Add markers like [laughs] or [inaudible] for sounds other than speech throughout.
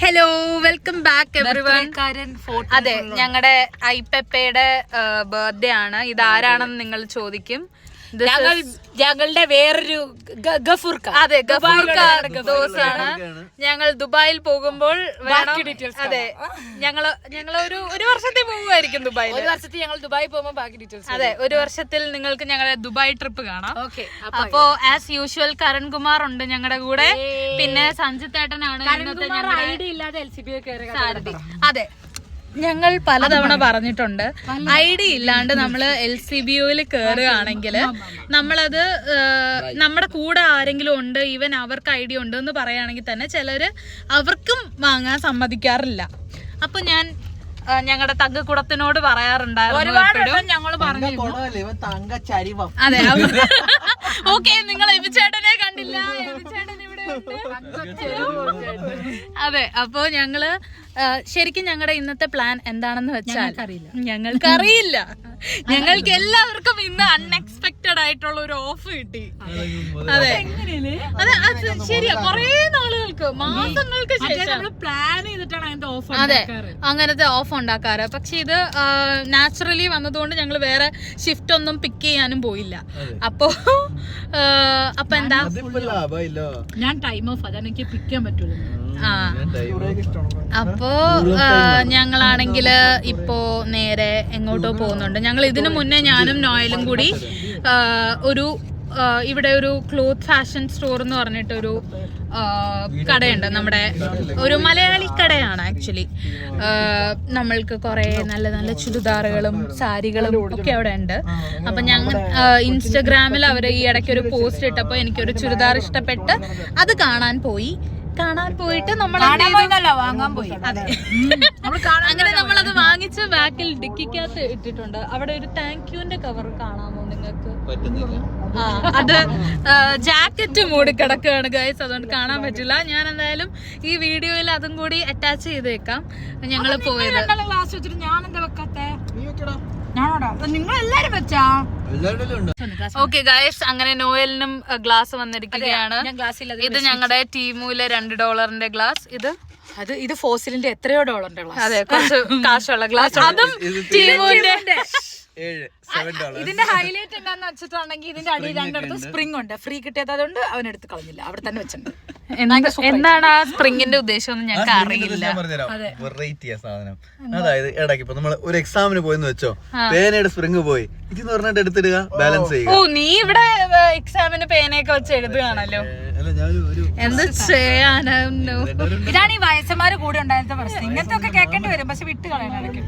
Hello welcome back everyone അതെ ഞങ്ങളുടെ ഐപ്പയുടെ birthday ആണ്. ഇത് ആരാണെന്ന് നിങ്ങൾ ചോദിക്കും. ഞങ്ങൾ ഞങ്ങളുടെ വേറൊരു ഗഫൂർക്ക. അതെ ഗഫൂർക്ക ദോസാണ് ഞങ്ങൾ ദുബായിൽ പോകുമ്പോൾ അതെ. ഞങ്ങൾ ഞങ്ങൾ ഒരു ഒരു വർഷത്തിൽ പോകുമായിരിക്കും ദുബായിൽ. ഒരു വർഷത്തിൽ ഞങ്ങൾ ദുബായിൽ പോകുമ്പോൾ ബാക്കി ഡീറ്റെയിൽസ് അതെ ഒരു വർഷത്തിൽ നിങ്ങൾക്ക് ഞങ്ങളുടെ ദുബായ് ട്രിപ്പ് കാണാം. ഓക്കെ അപ്പോ ആസ് യൂഷ്വൽ കരൺ കുമാർ ഉണ്ട് ഞങ്ങളുടെ കൂടെ. പിന്നെ സഞ്ജിത്ത് ഏട്ടനാണ് ഇന്നത്തെ ഞങ്ങളുടെ അതെ. ഞങ്ങൾ പലതവണ പറഞ്ഞിട്ടുണ്ട്. ഐ ഡി ഇല്ലാണ്ട് നമ്മൾ എൽ സി ബി ഒയിൽ കയറുകയാണെങ്കിൽ നമ്മളത് നമ്മുടെ കൂടെ ആരെങ്കിലും ഉണ്ട് ഈവൻ അവർക്ക് ഐ ഡി ഉണ്ട് എന്ന് പറയുകയാണെങ്കിൽ തന്നെ ചിലര് അവർക്കും വാങ്ങാൻ സമ്മതിക്കാറില്ല. അപ്പൊ ഞാൻ ഞങ്ങളുടെ തങ്ക തങ്കക്കുടത്തിനോട് പറയാറുണ്ടായിരുന്നു ഒരുപാട് ഞങ്ങൾ പറഞ്ഞു ഇവൻ തങ്ക ചരിവം. അതെ [laughs] ഓക്കെ നിങ്ങൾ എബിച്ചേട്ടനെ കണ്ടില്ല ഉണ്ട്. അതെ. അപ്പോ ഞങ്ങൾ ശരിക്കും ഞങ്ങളുടെ ഇന്നത്തെ പ്ലാൻ എന്താണെന്ന് വെച്ചാൽ ഞങ്ങൾക്ക് അറിയില്ല ഞങ്ങൾക്ക് എല്ലാവർക്കും ഇന്ന് അൺഎക്സ്പെക്ടഡ് ആയിട്ടുള്ള ഒരു ഓഫ് കിട്ടി. അതെ. അതെ. അത് ശരിയാ. കൊറേ നാളുകൾക്ക് മാസങ്ങൾക്ക് ശേഷം. നമ്മൾ പ്ലാൻ ചെയ്തിട്ടാണ് അതിന്റെ ഓഫ് അതെ. അങ്ങനത്തെ ഓഫ് ഉണ്ടാക്കാറ്. പക്ഷെ ഇത് നാച്ചുറലി വന്നതുകൊണ്ട് ഞങ്ങൾ വേറെ ഷിഫ്റ്റ് ഒന്നും പിക്ക് ചെയ്യാനും പോയില്ല. അപ്പോ അപ്പൊ എന്താ? ഞാൻ ടൈം ഓഫ് അതാണ് എനിക്ക് പിക്ക് ചെയ്യാൻ പറ്റുള്ളൂ അപ്പോ ഞങ്ങളാണെങ്കിൽ ഇപ്പോ നേരെ എങ്ങോട്ടോ പോകുന്നുണ്ട്. ഞങ്ങൾ ഇതിനു മുന്നേ ഞാനും നോയലും കൂടി ഒരു ഇവിടെ ഒരു ക്ലോത്ത് ഫാഷൻ സ്റ്റോർ എന്ന് പറഞ്ഞിട്ട് ഒരു കടയുണ്ട്. നമ്മുടെ ഒരു മലയാളി കടയാണ് ആക്ച്വലി നമ്മൾക്ക് കുറെ നല്ല നല്ല ചുരിദാറുകളും സാരികളും ഒക്കെ അവിടെ ഉണ്ട്. അപ്പൊ ഞങ്ങൾ ഇൻസ്റ്റഗ്രാമിൽ അവർ ഈ ഇടയ്ക്ക് ഒരു പോസ്റ്റ് ഇട്ടപ്പോൾ എനിക്കൊരു ചുരിദാർ ഇഷ്ടപ്പെട്ട് അത് കാണാൻ പോയി. കാണാൻ പോയിട്ട് നമ്മൾ എന്ത് വാങ്ങാൻ പോയി. അതെ. അങ്ങനെ നമ്മൾ അത് വാങ്ങിച്ച് ബാക്കിൽ ഡിക്കിക്കകത്ത് ഇട്ടിട്ടുണ്ട്. അവിടെ ഒരു താങ്ക് യുന്റെ കവർ കാണാമോ നിങ്ങൾക്ക്? പറ്റുന്നില്ല. ആ അത് ജാക്കറ്റ് മൂടി കിടക്കുകയാണ് ഗൈസ് അതുകൊണ്ട് കാണാൻ പറ്റില്ല. ഞാൻ എന്തായാലും ഈ വീഡിയോയിൽ അതും കൂടി അറ്റാച്ച് ചെയ്തേക്കാം. ഞങ്ങൾ പോയത്. ക്ലാസ് വെച്ചിട്ട് ഞാൻ എന്താ വെക്കാത്തെ ഓക്കെ ഗായസ് അങ്ങനെ നോയലിനും ഗ്ലാസ് വന്നിരിക്കുകയാണ്. ഇത് ഞങ്ങളുടെ ടീമൂലെ രണ്ട് ഡോളറിന്റെ ഗ്ലാസ് ഇത് അത് ഇത് ഫോസിലിന്റെ എത്രയോ ഡോളറിന്റെ ഗ്ലാസ് അതെ കുറച്ച് [laughs] കാശുള്ള ഗ്ലാസ് അതും ടീമൂന്റെ ഏഴ് സെവൻ ഡോളർ ഇതിന്റെ ഹൈലൈറ്റ് എന്താന്ന് വെച്ചിട്ടുണ്ടെങ്കിൽ ഇതിന്റെ അടിയിൽ രണ്ടിടത്ത് സ്പ്രിംഗ് ഉണ്ട്. ഫ്രീ കിട്ടിയത് അതുകൊണ്ട് അവൻ എടുത്ത് കളഞ്ഞില്ല. അവിടെ തന്നെ വെച്ചിട്ടുണ്ട്. [laughs] എന്താണ് ആ സ്പ്രിങ്ങിന്റെ ഉദ്ദേശം ഒന്നും ഞങ്ങൾക്ക് അറിയില്ല വെറൈറ്റി ആ സാധനം. അതായത് ഇടയ്ക്ക് ഇപ്പൊ നമ്മൾ ഒരു എക്സാമിന് പോയെന്ന് വെച്ചോ. പേനയുടെ സ്പ്രിംഗ് പോയി. ഇതെന്ന് പറഞ്ഞിട്ട് എടുത്തിടുക. ബാലൻസ് ചെയ്യുക. ഓ നീ ഇവിടെ എക്സാമിന് പേനയൊക്കെ വെച്ച് എഴുതുകയാണല്ലോ. എന്ത് ചെയ്യാനോ ഇതാണ് ഈ വയസ്സന്മാര് കൂടെ ഉണ്ടായിരുന്ന പ്രശ്നം. ഇങ്ങനത്തെ ഒക്കെ കേൾക്കേണ്ടി വരും പക്ഷെ വിട്ട് കളയാനൊക്കെ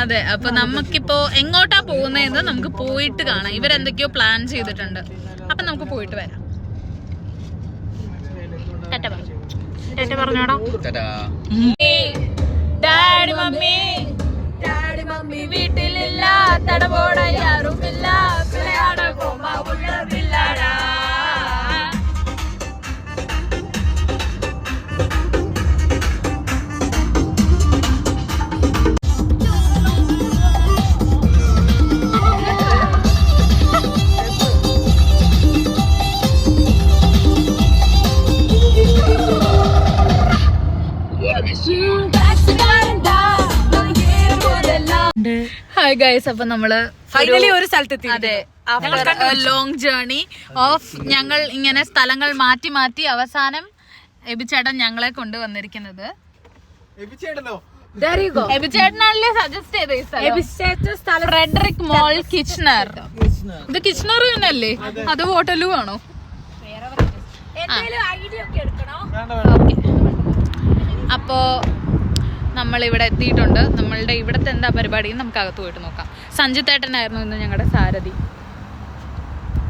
അതെ അപ്പൊ നമുക്കിപ്പോ എങ്ങോട്ടാ പോകുന്നതെന്ന് നമുക്ക് പോയിട്ട് കാണാം. ഇവരെന്തൊക്കെയോ പ്ലാൻ ചെയ്തിട്ടുണ്ട്. അപ്പൊ നമുക്ക് പോയിട്ട് വരാം. ടാറ്റ പറ. Tata പറഞ്ഞോടാ. Daddy mummy. Daddy mummy വീട്ടിലില്ല തടവോടെ ആരുമില്ല ഗൈസ് അപ്പൊ നമ്മൾ ഫൈനലി ഒരു സ്ഥലത്തെത്തി. അതെ ലോങ് ജേർണി ഓഫ് ഞങ്ങൾ ഇങ്ങനെ സ്ഥലങ്ങൾ മാറ്റി മാറ്റി അവസാനം എബിച്ചേട്ടൻ ഞങ്ങളെ കൊണ്ടുവന്നിരിക്കുന്നത്. എബിച്ചേട്ടനോ? എബിച്ചേട്ടനല്ലേ സജസ്റ്റ് ചെയ്ത ഫ്രെഡറിക് മോൾ കിച്ചണർ ഇത് കിച്ചണർ തന്നെയല്ലേ? അത്. ഹോട്ടലും ആണോ? അപ്പോ നമ്മൾ ഇവിടെ എത്തിയിട്ടുണ്ട്. നമ്മളുടെ ഇവിടുത്തെ എന്താ പരിപാടി നമുക്ക് അകത്ത് പോയിട്ട് നോക്കാം. സഞ്ജിത്തേട്ടനായിരുന്നു ഇന്ന് ഞങ്ങളുടെ സാരഥി.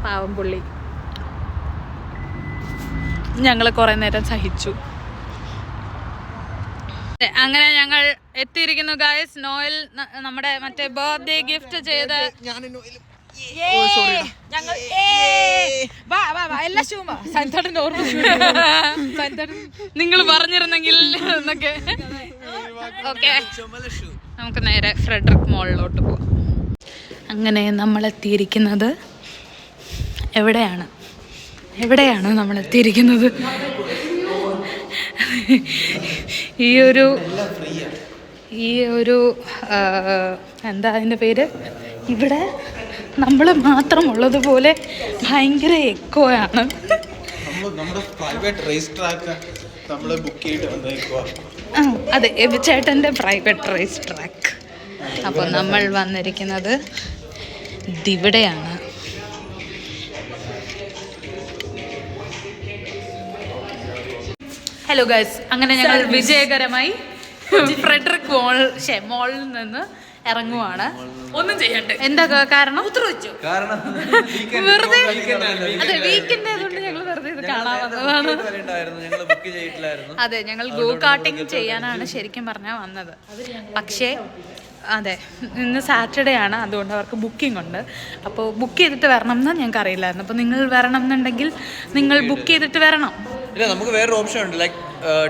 പാവം പുള്ളി. ഞങ്ങൾ കുറെ നേരം സഹിച്ചു. അങ്ങനെ ഞങ്ങൾ എത്തിയിരിക്കുന്നു ഗായസ് നോയൽ നമ്മുടെ മറ്റേ ബർത്ത്ഡേ ഗിഫ്റ്റ് ചെയ്ത് ഞങ്ങൾ വാ വാ വാ. എല്ലാ ഷൂമാ സൈൻതോട്ടിന്റെ ഓർമ്മ നിങ്ങൾ പറഞ്ഞിരുന്നെങ്കിൽ എന്നൊക്കെ. ഓക്കെ നമുക്ക് നേരെ ഫ്രെഡറിക് മോളിലോട്ട് പോവാം. അങ്ങനെ നമ്മൾ എത്തിയിരിക്കുന്നത് എവിടെയാണ്? എവിടെയാണ് നമ്മൾ എത്തിയിരിക്കുന്നത്? ഈ ഒരു ഈ ഒരു എന്താ അതിന്റെ പേര്? ഇവിടെ? നമ്മൾ മാത്രമുള്ളതുപോലെ ഭയങ്കര എക്കോ ആണ്. നമ്മുടെ പ്രൈവറ്റ് റേസ് നമ്മൾ ബുക്ക് ചെയ്തിട്ട് അതെ ചേട്ടന്റെ പ്രൈവറ്റ് റേസ് ട്രാക്ക് അപ്പോൾ നമ്മൾ വന്നിരിക്കുന്നത് ദിവിടെയാണ് ഹലോ ഗൈസ് അങ്ങനെ ഞങ്ങൾ വിജയകരമായി [laughs] ഫ്രെഡറിക് മോൾ ഷെ മോളിൽ നിന്ന് ഇറങ്ങുവാണ്. ഒന്നും ചെയ്യണ്ട എന്താ കാരണം? ഉത്തരവിച്ചു. [laughs] വെറുതെ അതെ വീക്കെൻഡ് ആയതുകൊണ്ട് ഞങ്ങൾ വെറുതെ ഇത് കാണാൻ വന്നതാണ് ഞങ്ങൾ ബുക്ക് ചെയ്തിട്ടില്ലായിരുന്നു. അതെ ഞങ്ങൾ ഗോ കാർട്ടിങ് ചെയ്യാനാണ് ശരിക്കും പറഞ്ഞാൽ വന്നത്. പക്ഷേ അതെ ഇന്ന് സാറ്റർഡേ ആണ്. അതുകൊണ്ട് അവർക്ക് ബുക്കിംഗ് ഉണ്ട്. അപ്പോൾ ബുക്ക് ചെയ്തിട്ട് വരണം എന്ന് ഞങ്ങൾക്ക് അറിയില്ലായിരുന്നു അപ്പോൾ നിങ്ങൾ വരണം എന്നുണ്ടെങ്കിൽ നിങ്ങൾ ബുക്ക് ചെയ്തിട്ട് വരണം. ഇല്ല നമുക്ക് വേറൊരു ഓപ്ഷൻ ഉണ്ട്. ലൈക്ക്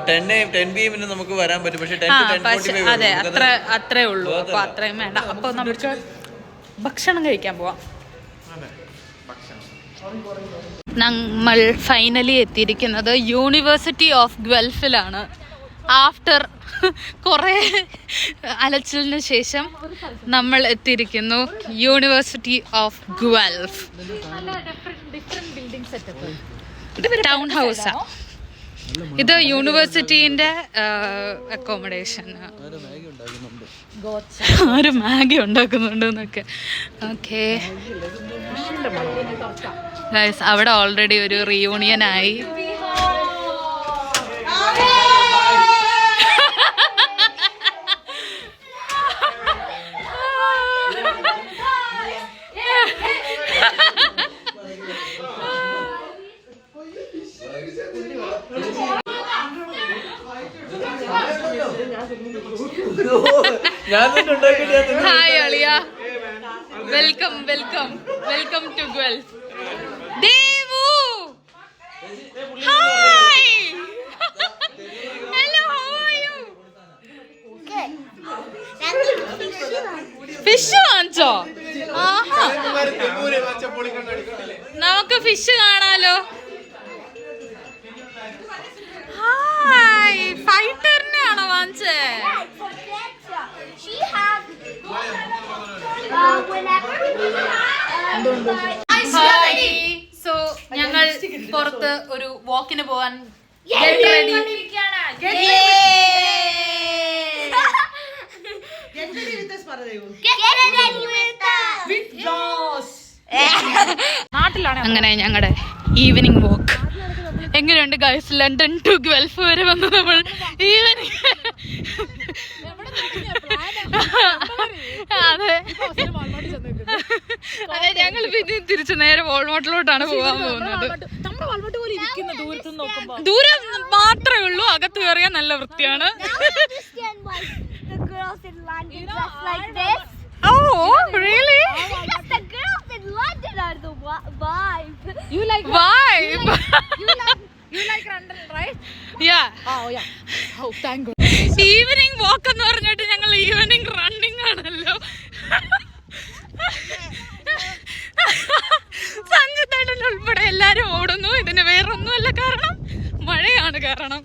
ടെൻ ടെൻ പി എമ്മിന് നമുക്ക് വരാൻ പറ്റും. പക്ഷേ ടെൻ അതെ അത്ര അത്രേ ഉള്ളൂ. അപ്പൊ അത്രയും വേണ്ട. അപ്പൊ നമുക്ക് ഭക്ഷണം കഴിക്കാൻ പോവാം. നമ്മൾ ഫൈനലി എത്തിയിരിക്കുന്നത് യൂണിവേഴ്സിറ്റി ഓഫ് ഗൾഫിലാണ് ആഫ്റ്റർ കുറേ അലച്ചിലിന് ശേഷം നമ്മൾ എത്തിയിരിക്കുന്നു യൂണിവേഴ്സിറ്റി ഓഫ് ഗൾഫ് ടൗൺ ഹൗസാ ഇത് യൂണിവേഴ്സിറ്റീന്റെ അക്കോമഡേഷൻ ഒരു മാഗി ഉണ്ടാക്കുന്നുണ്ട് എന്നൊക്കെ ഓക്കെ അവിടെ ഓൾറെഡി ഒരു റീയൂണിയൻ ആയി. ഞാൻ ഹായ് അളിയ welcome welcome welcome to Devu! Hi hello how are you fish വാങ്ങിച്ചോ? ആഹാ. നമുക്ക് ഫിഷ് കാണാലോ ഹായ് ഫൈറ്ററിനെ ആണോ വാങ്ങിച്ചേ She has. Uh, whenever. Uh, hi so ഞങ്ങൾ പുറത്ത് ഒരു വാക്കിന് പോവാൻ. നാട്ടിലാണ് അങ്ങനെ ഞങ്ങളുടെ ഈവനിങ് വാക്ക് എങ്ങനെയുണ്ട് ഗൈസ് ലണ്ടൻ ടു ഗൾഫ് വരെ വന്ന് നമ്മൾ. ഈവനിങ് അതെ. അതെ ഞങ്ങൾ പിന്നെ തിരിച്ചു നേരെ വോൾമോട്ടിലോട്ടാണ് പോകാൻ പോകുന്നത്. ദൂരം മാത്രമേ ഉള്ളൂ അകത്ത് കയറിയാൽ നല്ല വൃത്തിയാണ്? Oh really vibe. [laughs] Evening walk എന്ന് പറഞ്ഞിട്ട് ഞങ്ങൾ ഈവനിങ് റണ്ണിങ് ആണല്ലോ. [laughs] സഞ്ജിത്തേട്ടൻ ഉൾപ്പെടെ എല്ലാരും ഓടുന്നു. ഇതിന് വേറൊന്നുമല്ല കാരണം മഴയാണ് കാരണം.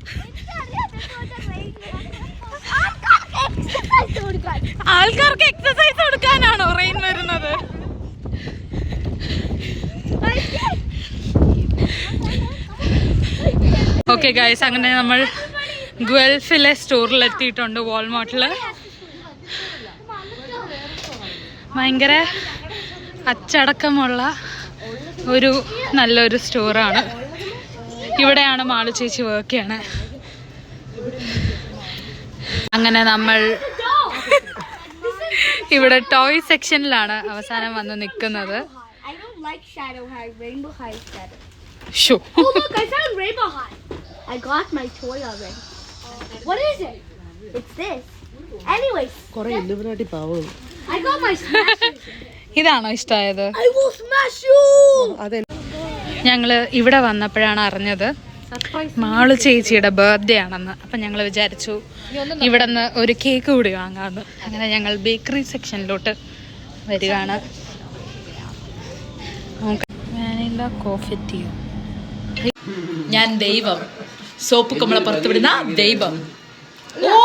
ആൾക്കാർക്ക് എക്സസൈസ് കൊടുക്കാനാണോ റെയിൻ വരുന്നത്? ഓക്കെ ഗായ്സ് അങ്ങനെ നമ്മൾ ഗൾഫിലെ സ്റ്റോറിൽ എത്തിയിട്ടുണ്ട് വാൾമാർട്ടിൽ ഭയങ്കര അച്ചടക്കമുള്ള ഒരു നല്ലൊരു സ്റ്റോറാണ് ഇവിടെയാണ് മാളു ചേച്ചി വർക്ക് ചെയ്യണേ അങ്ങനെ നമ്മൾ ഇവിടെ ടോയ് സെക്ഷനിലാണ് അവസാനം വന്ന് നിൽക്കുന്നത്. Show. I got my toy already. What is it? It's this. Anyways. I got my smash. ഇതാണോ ഇഷ്ടമായത് I will smash you. ഞങ്ങൾ ഇവിടെ വന്നപ്പോഴാണ് അറിഞ്ഞത് മാളു ചേച്ചിയുടെ ബർത്ത്ഡേ ആണെന്ന് അപ്പം ഞങ്ങൾ വിചാരിച്ചു ഇവിടെ നിന്ന് ഒരു കേക്ക് കൂടി വാങ്ങാമെന്ന് അങ്ങനെ ഞങ്ങൾ ബേക്കറി സെക്ഷനിലോട്ട് വരികയാണ് വാനില കോഫി ടീ ഞാൻ ദൈവം സോപ്പ് കുമ്പള പുറത്തുവിടുന്ന ദൈവം oh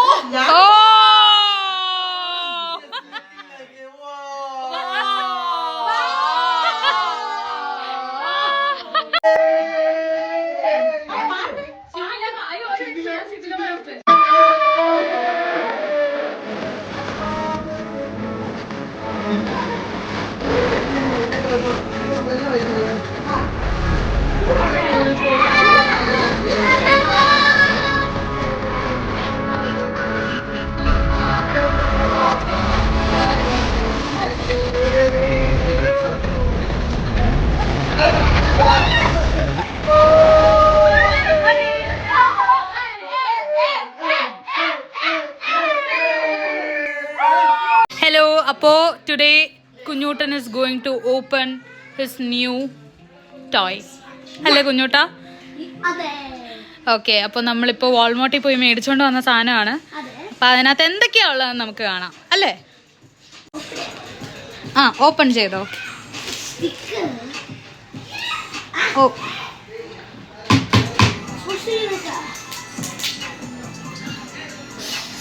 Kunyutan Kunjoottan is going to open his new toy അല്ലേ കുഞ്ഞൂട്ട? ഓക്കെ അപ്പോൾ നമ്മളിപ്പോൾ വാൾമോട്ടിൽ പോയി മേടിച്ചുകൊണ്ട് വന്ന സാധനമാണ്. അപ്പോൾ അതിനകത്ത് എന്തൊക്കെയാ ഉള്ളതെന്ന് നമുക്ക് കാണാം. അല്ലേ? ആ ഓപ്പൺ ചെയ്തോ. ഓ.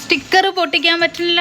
സ്റ്റിക്കർ പൊട്ടിക്കാൻ പറ്റില്ല.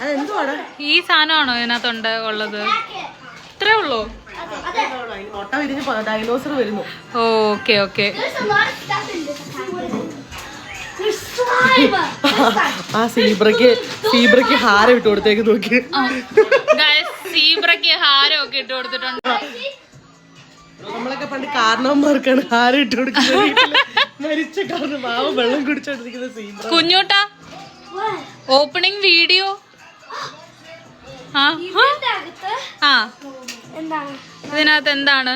packet. ഈ സാധനമാണോ ഇതിനകത്തുണ്ട് ഉള്ളത് ഇത്രേ ഉള്ളൂ. മുട്ട വിരിഞ്ഞ് ഡൈനോസർ വരുന്നു ഓക്കെ ഓക്കെ. ആ സീബ്രക്ക് സീബ്രക്ക് ഹാരം ഇട്ട് കൊടുത്തേക്ക് നോക്കി സീബ്രക്ക് ഹാരം ഒക്കെ ഇട്ട് കൊടുത്തിട്ടുണ്ട് നമ്മളൊക്കെ പണ്ട് കാരണവന്മാർക്കാണ് ഹാരം ഇട്ട് കൊടുക്കുന്നത്. മരിച്ച കാരണം മാവ് വെള്ളം കുടിച്ചോണ്ടിരിക്കുന്ന സീബ്ര കുഞ്ഞോട്ടാ ഓപ്പണിംഗ് വീഡിയോ ആ ആ ഇതിനകത്ത് എന്താണ്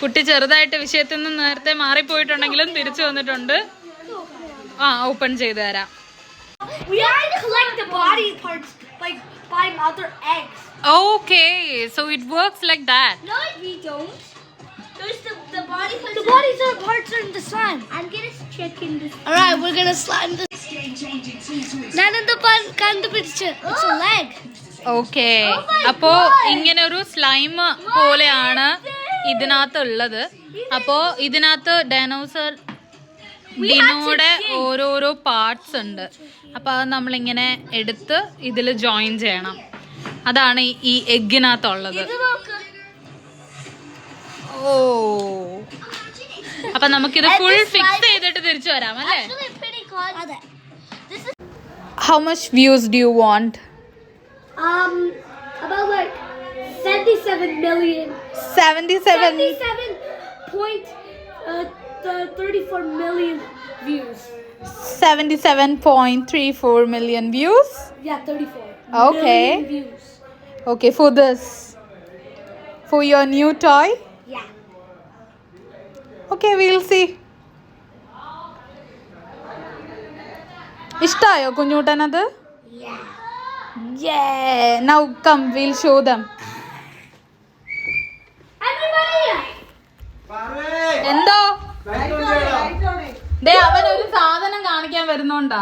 കുട്ടി ചെറുതായിട്ട് വിഷയത്തിൽ നിന്ന് നേരത്തെ മാറിപ്പോയിട്ടുണ്ടെങ്കിലും തിരിച്ചു വന്നിട്ടുണ്ട് ആ ഓപ്പൺ ചെയ്തു തരാം to. Okay so it works like that No, we don't. There's the, the body parts. The body are parts are in the slime. I'm gonna check in this. All right, we're gonna slime the okay. Oh അപ്പോ ഇങ്ങനെ ഒരു slime പോലെയാണ് ഇതിനകത്ത് ഉള്ളത് അപ്പോ ഇതിനകത്ത് dinosaur ഡിനോയുടെ ഓരോരോ parts ഉണ്ട്. അപ്പൊ അത് നമ്മളിങ്ങനെ എടുത്ത് ഇതിൽ ജോയിൻ ചെയ്യണം. അതാണ് ഈ- എഗ്ഗിനകത്തുള്ളത് ഓ. അപ്പൊ നമുക്കിത് ഫുൾ ഫിക്സ് ചെയ്തിട്ട് തിരിച്ചു വരാം അല്ലേ? How much views do you want? Um, about like 77 million. 77? 77 point uh, th- 34 million views. 77.34 million views? Yeah, 34. Okay. Million views. Okay, for this. For your new toy? Yeah. Okay, we'll see. ഇഷ്ടായോ കുഞ്ഞൂട്ടനത്? Now come will show them എന്തോ? ദേ അവൻ ഒരു സാധനം കാണിക്കാൻ വരുന്നോണ്ടാ.